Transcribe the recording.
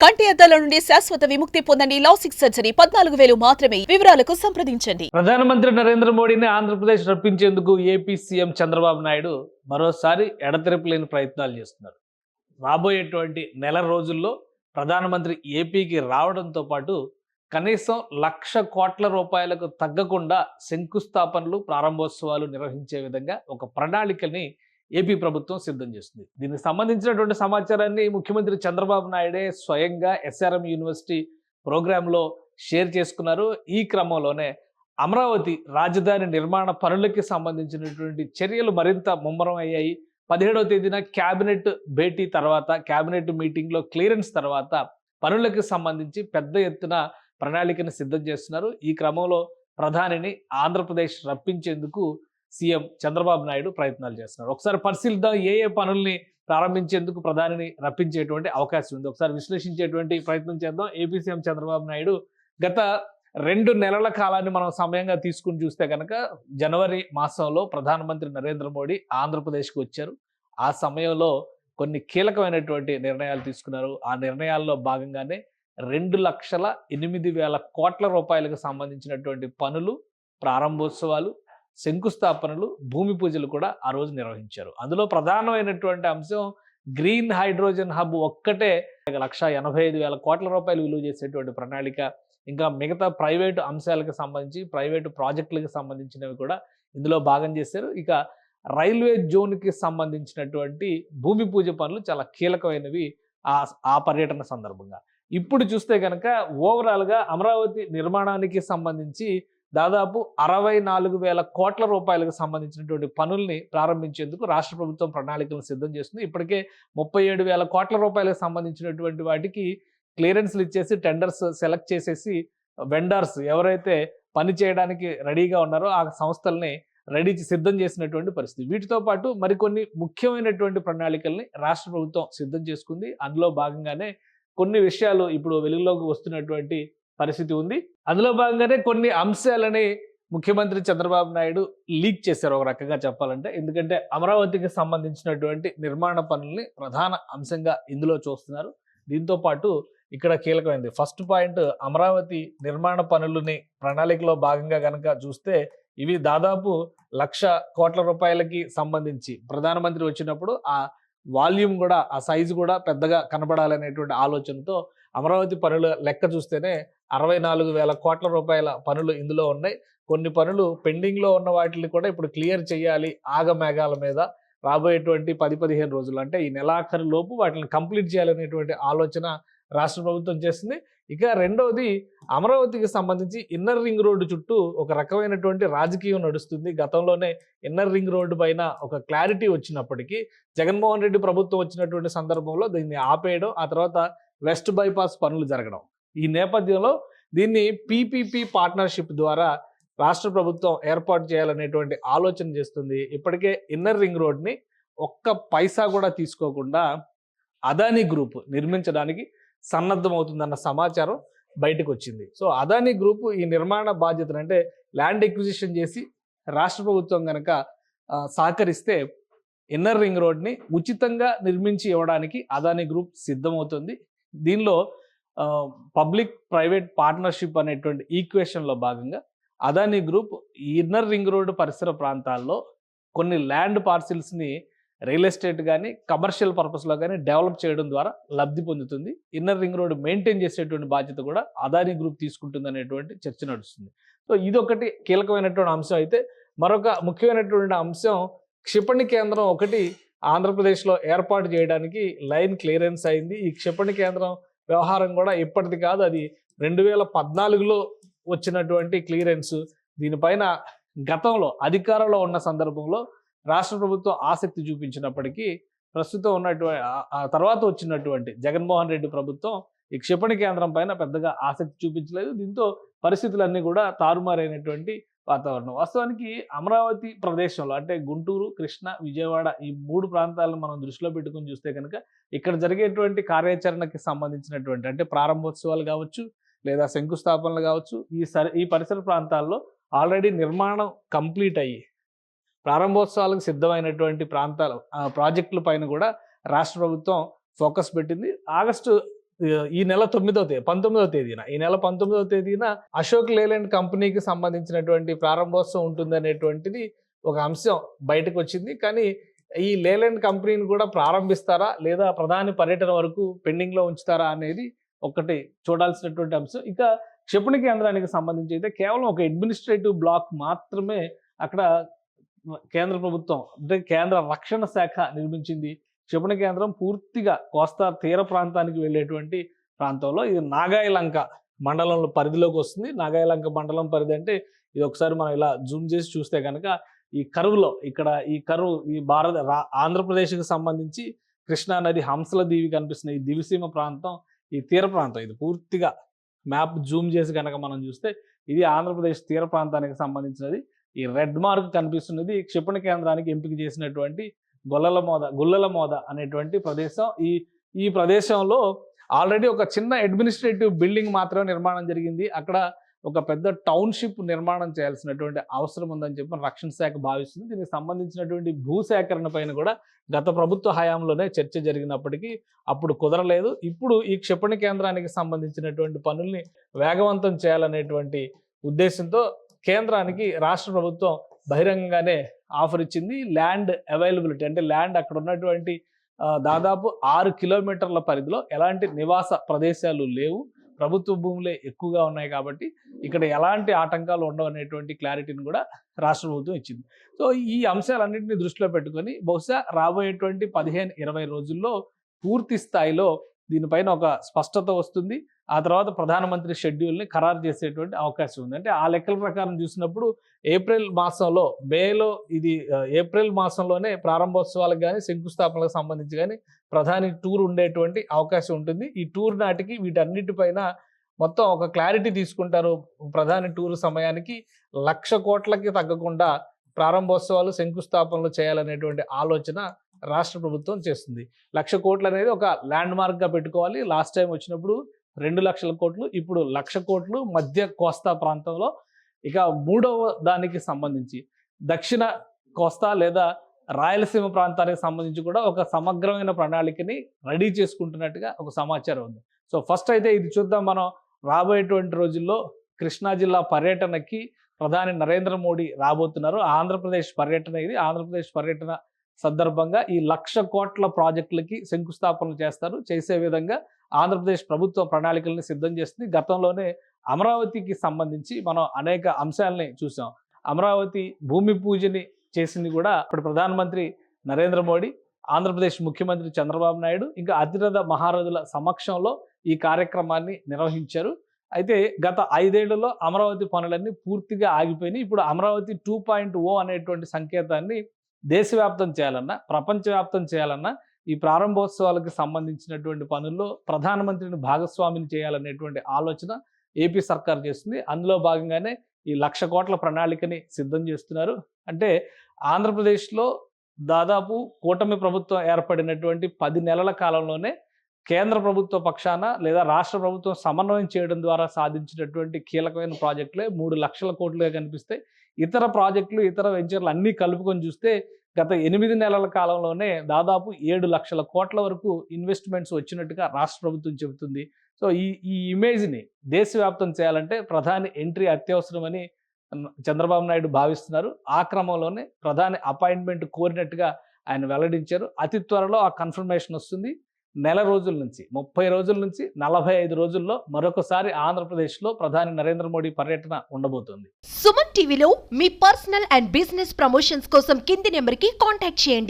కంటి అద్దాల నుండి శాశ్వత విముక్తి పొందండి లాసిక్ సర్జరీ. పద్నాలుగు వేలు మాత్రమే. వివరాలకు సంప్రదించండి. ప్రధానమంత్రి నరేంద్ర మోడీని ఆంధ్రప్రదేశ్ రప్పించేందుకు ఏపీ సీఎం చంద్రబాబు నాయుడు మరోసారి ఎడతెరపు లేని ప్రయత్నాలు చేస్తున్నారు. రాబోయేటువంటి నెల రోజుల్లో ప్రధానమంత్రి ఏపీకి రావడంతో పాటు కనీసం లక్ష కోట్ల రూపాయలకు తగ్గకుండా శంకుస్థాపనలు ప్రారంభోత్సవాలు నిర్వహించే విధంగా ఒక ప్రణాళికని ఏపీ ప్రభుత్వం సిద్ధం చేస్తుంది. దీనికి సంబంధించినటువంటి సమాచారాన్ని ముఖ్యమంత్రి చంద్రబాబు నాయుడే స్వయంగా ఎస్ఆర్ఎం యూనివర్సిటీ ప్రోగ్రాంలో షేర్ చేసుకున్నారు. ఈ క్రమంలోనే అమరావతి రాజధాని నిర్మాణ పనులకి సంబంధించినటువంటి చర్యలు మరింత ముమ్మరం అయ్యాయి. పదిహేడవ తేదీన క్యాబినెట్ భేటీ తర్వాత క్యాబినెట్ మీటింగ్లో క్లియరెన్స్ తర్వాత పనులకు సంబంధించి పెద్ద ఎత్తున ప్రణాళికను సిద్ధం చేస్తున్నారు. ఈ క్రమంలో ప్రధానిని ఆంధ్రప్రదేశ్ రప్పించేందుకు సీఎం చంద్రబాబు నాయుడు ప్రయత్నాలు చేస్తున్నారు. ఒకసారి పరిశీలిద్దాం ఏ ఏ పనుల్ని ప్రారంభించేందుకు ప్రధానిని రప్పించేటువంటి అవకాశం ఉంది. ఒకసారి విశ్లేషించేటువంటి ప్రయత్నం చేద్దాం. ఏపీ సీఎం చంద్రబాబు నాయుడు గత రెండు నెలల కాలాన్ని మనం సమయంగా తీసుకుని చూస్తే కనుక జనవరి మాసంలో ప్రధానమంత్రి నరేంద్ర మోడీ ఆంధ్రప్రదేశ్కి వచ్చారు. ఆ సమయంలో కొన్ని కీలకమైనటువంటి నిర్ణయాలు తీసుకున్నారు. ఆ నిర్ణయాల్లో భాగంగానే రెండు లక్షల ఎనిమిది వేల కోట్ల రూపాయలకు సంబంధించినటువంటి పనులు ప్రారంభోత్సవాలు శంకుస్థాపనలు భూమి పూజలు కూడా ఆ రోజు నిర్వహించారు. అందులో ప్రధానమైనటువంటి అంశం గ్రీన్ హైడ్రోజన్ హబ్ ఒక్కటే లక్ష ఎనభై ఐదు వేల కోట్ల రూపాయలు విలువ చేసేటువంటి ప్రణాళిక. ఇంకా మిగతా ప్రైవేటు అంశాలకు సంబంధించి ప్రైవేటు ప్రాజెక్టులకు సంబంధించినవి కూడా ఇందులో భాగం చేశారు. ఇక రైల్వే జోన్కి సంబంధించినటువంటి భూమి పూజ పనులు చాలా కీలకమైనవి ఆ ఆ పర్యటన సందర్భంగా. ఇప్పుడు చూస్తే కనుక ఓవరాల్గా అమరావతి నిర్మాణానికి సంబంధించి దాదాపు అరవై నాలుగు వేల కోట్ల రూపాయలకు సంబంధించినటువంటి పనుల్ని ప్రారంభించేందుకు రాష్ట్ర ప్రభుత్వం ప్రణాళికలను సిద్ధం చేస్తుంది. ఇప్పటికే ముప్పై ఏడు వేల కోట్ల రూపాయలకు సంబంధించినటువంటి వాటికి క్లియరెన్స్లు ఇచ్చేసి టెండర్స్ సెలెక్ట్ చేసేసి వెండర్స్ ఎవరైతే పని చేయడానికి రెడీగా ఉన్నారో ఆ సంస్థల్ని రెడీ సిద్ధం చేసినటువంటి పరిస్థితి. వీటితో పాటు మరికొన్ని ముఖ్యమైనటువంటి ప్రణాళికల్ని రాష్ట్ర ప్రభుత్వం సిద్ధం చేసుకుంది. అందులో భాగంగానే కొన్ని విషయాలు ఇప్పుడు వెలుగులోకి వస్తున్నటువంటి పరిస్థితి ఉంది. అందులో భాగంగానే కొన్ని అంశాలని ముఖ్యమంత్రి చంద్రబాబు నాయుడు లీక్ చేశారు ఒక రకంగా చెప్పాలంటే. ఎందుకంటే అమరావతికి సంబంధించినటువంటి నిర్మాణ పనుల్ని ప్రధాన అంశంగా ఇందులో చూస్తున్నారు. దీంతో పాటు ఇక్కడ కీలకమైంది. ఫస్ట్ పాయింట్ అమరావతి నిర్మాణ పనులని ప్రణాళికలో భాగంగా కనుక చూస్తే ఇవి దాదాపు లక్ష కోట్ల రూపాయలకి సంబంధించి ప్రధానమంత్రి వచ్చినప్పుడు ఆ వాల్యూమ్ కూడా ఆ సైజు కూడా పెద్దగా కనబడాలనేటువంటి ఆలోచనతో అమరావతి పనుల లెక్క చూస్తేనే అరవై నాలుగు వేల కోట్ల రూపాయల పనులు ఇందులో ఉన్నాయి. కొన్ని పనులు పెండింగ్లో ఉన్న వాటిని కూడా ఇప్పుడు క్లియర్ చేయాలి ఆగమేఘాల మీద. రాబోయేటువంటి పది పదిహేను రోజులు అంటే ఈ నెలాఖరు లోపు వాటిని కంప్లీట్ చేయాలనేటువంటి ఆలోచన రాష్ట్ర ప్రభుత్వం చేస్తుంది. ఇక రెండవది అమరావతికి సంబంధించి ఇన్నర్ రింగ్ రోడ్డు చుట్టూ ఒక రకమైనటువంటి రాజకీయం నడుస్తుంది. గతంలోనే ఇన్నర్ రింగ్ రోడ్డు పైన ఒక క్లారిటీ వచ్చినప్పటికీ జగన్మోహన్ రెడ్డి ప్రభుత్వం వచ్చినటువంటి సందర్భంలో దీన్ని ఆపేయడం ఆ తర్వాత వెస్ట్ బైపాస్ పనులు జరగడం. ఈ నేపథ్యంలో దీన్ని పీపీపీ పార్ట్నర్షిప్ ద్వారా రాష్ట్ర ప్రభుత్వం ఏర్పాటు చేయాలనేటువంటి ఆలోచన చేస్తుంది. ఇప్పటికే ఇన్నర్ రింగ్ రోడ్ని ఒక్క పైసా కూడా తీసుకోకుండా అదానీ గ్రూప్ నిర్మించడానికి సన్నద్ధమవుతుందన్న సమాచారం బయటకు వచ్చింది సో అదానీ గ్రూప్ ఈ నిర్మాణ బాధ్యతను అంటే ల్యాండ్ ఎక్విజిషన్ చేసి రాష్ట్ర ప్రభుత్వం కనుక సహకరిస్తే ఇన్నర్ రింగ్ రోడ్ని ఉచితంగా నిర్మించి ఇవ్వడానికి అదానీ గ్రూప్ సిద్ధమవుతుంది. దీనిలో పబ్లిక్ ప్రైవేట్ పార్ట్నర్షిప్ అనేటువంటి ఈక్వేషన్లో భాగంగా Adani group inner ring road పరిసర ప్రాంతాల్లో కొన్ని ల్యాండ్ పార్సిల్స్ని రియల్ ఎస్టేట్ కానీ కమర్షియల్ పర్పస్లో కానీ డెవలప్ చేయడం ద్వారా లబ్ధి పొందుతుంది. ఇన్నర్ రింగ్ రోడ్ మెయింటైన్ చేసేటువంటి బాధ్యత కూడా అదానీ గ్రూప్ తీసుకుంటుంది అనేటువంటి చర్చ నడుస్తుంది. సో ఇదొకటి కీలకమైనటువంటి అంశం. అయితే మరొక ముఖ్యమైనటువంటి అంశం క్షిపణి కేంద్రం ఒకటి ఆంధ్రప్రదేశ్లో ఏర్పాటు చేయడానికి లైన్ క్లియరెన్స్ అయింది. ఈ క్షిపణి కేంద్రం వ్యవహారం కూడా ఇప్పటిది కాదు. అది రెండు వేల పద్నాలుగులో వచ్చినటువంటి క్లియరెన్స్. దీనిపైన గతంలో అధికారంలో ఉన్న సందర్భంలో రాష్ట్ర ప్రభుత్వం ఆసక్తి చూపించినప్పటికీ ప్రస్తుతం ఉన్నటువంటి ఆ తర్వాత వచ్చినటువంటి జగన్మోహన్ రెడ్డి ప్రభుత్వం ఈ క్షిపణి కేంద్రం పైన పెద్దగా ఆసక్తి చూపించలేదు. దీంతో పరిస్థితులన్నీ కూడా తారుమారైనటువంటి వాతావరణం. వాస్తవానికి అమరావతి ప్రదేశంలో అంటే గుంటూరు కృష్ణ విజయవాడ ఈ మూడు ప్రాంతాలను మనం దృష్టిలో పెట్టుకుని చూస్తే కనుక ఇక్కడ జరిగేటువంటి కార్యాచరణకి సంబంధించినటువంటి అంటే ప్రారంభోత్సవాలు కావచ్చు లేదా శంకుస్థాపనలు కావచ్చు ఈ సరి ఈ పరిసర ప్రాంతాల్లో ఆల్రెడీ నిర్మాణం కంప్లీట్ అయ్యి ప్రారంభోత్సవాలకు సిద్ధమైనటువంటి ప్రాంతాలు ప్రాజెక్టుల పైన కూడా రాష్ట్ర ప్రభుత్వం ఫోకస్ పెట్టింది. ఆగస్టు ఈ నెల తొమ్మిదవ తేదీ పంతొమ్మిదవ తేదీన. ఈ నెల పంతొమ్మిదవ తేదీన అశోక్ లేలాండ్ కంపెనీకి సంబంధించినటువంటి ప్రారంభోత్సవం ఉంటుంది అనేటువంటిది ఒక అంశం బయటకు వచ్చింది కానీ ఈ లేలాండ్ కంపెనీని కూడా ప్రారంభిస్తారా లేదా ప్రధాని పర్యటన వరకు పెండింగ్లో ఉంచుతారా అనేది ఒకటి చూడాల్సినటువంటి అంశం. ఇక క్షిపణి కేంద్రానికి సంబంధించి అయితే కేవలం ఒక అడ్మినిస్ట్రేటివ్ బ్లాక్ మాత్రమే అక్కడ కేంద్ర ప్రభుత్వం అంటే కేంద్ర రక్షణ శాఖ నిర్మించింది. క్షిపణి కేంద్రం పూర్తిగా కోస్తా తీర ప్రాంతానికి వెళ్ళేటువంటి ప్రాంతంలో ఇది నాగాయలంక మండలంలో పరిధిలోకి వస్తుంది. నాగాయలంక మండలం పరిధి అంటే ఇది ఒకసారి మనం ఇలా జూమ్ చేసి చూస్తే కనుక ఈ కరువులో ఇక్కడ ఈ కరువు ఈ భారత ఆంధ్రప్రదేశ్కి సంబంధించి కృష్ణా నది హంసల దీవి కనిపిస్తున్న ఈ దివిసీమ ప్రాంతం ఈ తీర ప్రాంతం. ఇది పూర్తిగా మ్యాప్ జూమ్ చేసి కనుక మనం చూస్తే ఇది ఆంధ్రప్రదేశ్ తీర ప్రాంతానికి సంబంధించినది. ఈ రెడ్ మార్క్ కనిపిస్తున్నది. క్షిపణి కేంద్రానికి ఎంపిక చేసినటువంటి గొల్లల మోద గుల్లల మోద అనేటువంటి ప్రదేశం. ఈ ఈ ప్రదేశంలో ఆల్రెడీ ఒక చిన్న అడ్మినిస్ట్రేటివ్ బిల్డింగ్ మాత్రమే నిర్మాణం జరిగింది. అక్కడ ఒక పెద్ద టౌన్షిప్ నిర్మాణం చేయాల్సినటువంటి అవసరం ఉందని చెప్పి రక్షణ శాఖ భావిస్తుంది. దీనికి సంబంధించినటువంటి భూసేకరణ పైన కూడా గత ప్రభుత్వ హయాంలోనే చర్చ జరిగినప్పటికీ అప్పుడు కుదరలేదు. ఇప్పుడు ఈ క్షిపణి కేంద్రానికి సంబంధించినటువంటి పనుల్ని వేగవంతం చేయాలనేటువంటి ఉద్దేశంతో కేంద్రానికి రాష్ట్ర ప్రభుత్వం బహిరంగంగానే ఆఫర్ ఇచ్చింది. ల్యాండ్ అవైలబిలిటీ అంటే ల్యాండ్ అక్కడ ఉన్నటువంటి దాదాపు ఆరు కిలోమీటర్ల పరిధిలో ఎలాంటి నివాస ప్రదేశాలు లేవు. ప్రభుత్వ భూములే ఎక్కువగా ఉన్నాయి కాబట్టి ఇక్కడ ఎలాంటి ఆటంకాలు ఉండవు అనేటువంటి క్లారిటీని కూడా రాష్ట్ర ప్రభుత్వం ఇచ్చింది. సో ఈ అంశాలన్నింటినీ దృష్టిలో పెట్టుకొని బహుశా రాబోయేటువంటి పదిహేను ఇరవై రోజుల్లో పూర్తి స్థాయిలో దీనిపైన ఒక స్పష్టత వస్తుంది. ఆ తర్వాత ప్రధానమంత్రి షెడ్యూల్ని ఖరారు చేసేటువంటి అవకాశం ఉంది. అంటే ఆ లెక్కల ప్రకారం చూసినప్పుడు ఏప్రిల్ మాసంలో మేలో ఇది ఏప్రిల్ మాసంలోనే ప్రారంభోత్సవాలకు కానీ శంకుస్థాపనలకు సంబంధించి కానీ ప్రధాని టూర్ ఉండేటువంటి అవకాశం ఉంటుంది. ఈ టూర్ నాటికి వీటన్నిటిపైన మొత్తం ఒక క్లారిటీ తీసుకుంటారు ప్రధాని టూర్ సమయానికి. లక్ష కోట్లకి తగ్గకుండా ప్రారంభోత్సవాలు శంకుస్థాపనలు చేయాలనేటువంటి ఆలోచన రాష్ట్ర ప్రభుత్వం చేస్తుంది. లక్ష కోట్లు అనేది ఒక ల్యాండ్ మార్క్గా పెట్టుకోవాలి. లాస్ట్ టైం వచ్చినప్పుడు రెండు లక్షల కోట్లు ఇప్పుడు లక్ష కోట్లు మధ్య కోస్తా ప్రాంతంలో. ఇక మూడవ దానికి సంబంధించి దక్షిణ కోస్తా లేదా రాయలసీమ ప్రాంతానికి సంబంధించి కూడా ఒక సమగ్రమైన ప్రణాళికని రెడీ చేసుకుంటున్నట్టుగా ఒక సమాచారం ఉంది. సో ఫస్ట్ అయితే ఇది చూద్దాం మనం రాబోయేటువంటి రోజుల్లో కృష్ణా జిల్లా పర్యటనకి ప్రధాని నరేంద్ర మోడీ రాబోతున్నారు. ఆంధ్రప్రదేశ్ పర్యటన ఇది. ఆంధ్రప్రదేశ్ పర్యటన సందర్భంగా ఈ లక్ష కోట్ల ప్రాజెక్టులకి శంకుస్థాపనలు చేస్తారు. చేసే విధంగా ఆంధ్రప్రదేశ్ ప్రభుత్వ ప్రణాళికల్ని సిద్ధం చేస్తుంది. గతంలోనే అమరావతికి సంబంధించి మనం అనేక అంశాలని చూసాం అమరావతి భూమి పూజని చేసింది కూడా ఇప్పుడు ప్రధానమంత్రి నరేంద్ర మోడీ ఆంధ్రప్రదేశ్ ముఖ్యమంత్రి చంద్రబాబు నాయుడు ఇంకా అతిరథ మహారాజుల సమక్షంలో ఈ కార్యక్రమాన్ని నిర్వహించారు. అయితే గత ఐదేళ్ళలో అమరావతి పనులన్నీ పూర్తిగా ఆగిపోయినాయి. ఇప్పుడు అమరావతి టూ పాయింట్ ఓ అనేటువంటి సంకేతాన్ని దేశవ్యాప్తం చేయాలన్నా ప్రపంచవ్యాప్తం చేయాలన్నా ఈ ప్రారంభోత్సవాలకు సంబంధించినటువంటి పనుల్లో ప్రధానమంత్రిని భాగస్వామిని చేయాలనేటువంటి ఆలోచన ఏపీ సర్కార్ చేస్తుంది. అందులో భాగంగానే ఈ లక్ష కోట్ల ప్రణాళికని సిద్ధం చేస్తున్నారు. అంటే ఆంధ్రప్రదేశ్లో దాదాపు కూటమి ప్రభుత్వం ఏర్పడినటువంటి పది నెలల కాలంలోనే కేంద్ర ప్రభుత్వ పక్షాన లేదా రాష్ట్ర ప్రభుత్వం సమన్వయం చేయడం ద్వారా సాధించినటువంటి కీలకమైన ప్రాజెక్టులే మూడు లక్షల కోట్లుగా కనిపిస్తాయి. ఇతర ప్రాజెక్టులు ఇతర వెంచర్లు అన్నీ కలుపుకొని చూస్తే గత ఎనిమిది నెలల కాలంలోనే దాదాపు ఏడు లక్షల కోట్ల వరకు ఇన్వెస్ట్మెంట్స్ వచ్చినట్టుగా రాష్ట్ర ప్రభుత్వం చెబుతుంది. సో ఈ ఈ ఇమేజ్ని దేశవ్యాప్తం చేయాలంటే ప్రధాని ఎంట్రీ అత్యవసరమని చంద్రబాబు నాయుడు భావిస్తున్నారు. ఆ క్రమంలోనే ప్రధాని అపాయింట్మెంట్ కోరినట్టుగా ఆయన వెల్లడించారు. అతి త్వరలో ఆ కన్ఫర్మేషన్ వస్తుంది. నెల రోజుల నుంచి ముప్పై రోజుల నుంచి నలభై ఐదు రోజుల్లో మరొకసారి ఆంధ్రప్రదేశ్లో ప్రధాని నరేంద్ర మోడీ పర్యటన ఉండబోతోంది. సుమన్ టీవీలో మీ పర్సనల్ అండ్ బిజినెస్ ప్రమోషన్స్ కోసం కింది నెంబర్కి కాంటాక్ట్ చేయండి.